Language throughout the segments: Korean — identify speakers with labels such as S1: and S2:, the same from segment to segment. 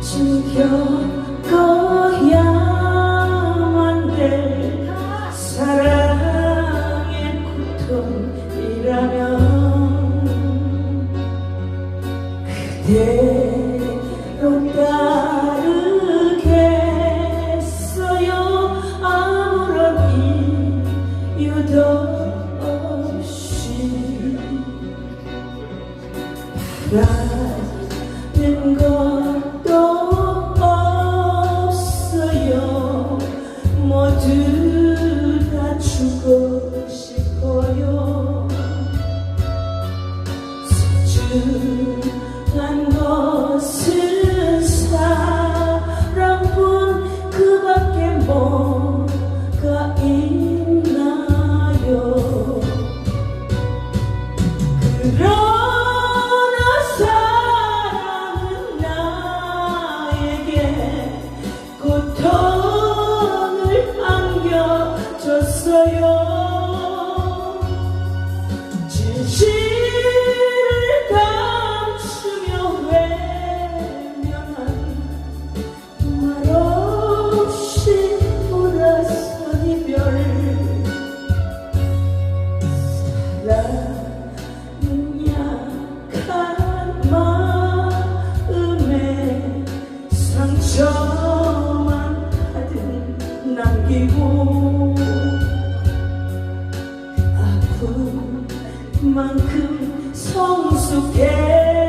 S1: 숨겨야만 될 사랑의 고통이라면 그대로 따르겠어요. 아무런 이유도 없이 바라 안겨줬어요. 진실 남기고 아픈 만큼 성숙해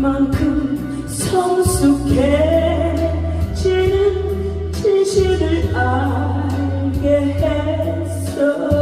S1: 만큼 성숙해지는 진실을 알게 했어.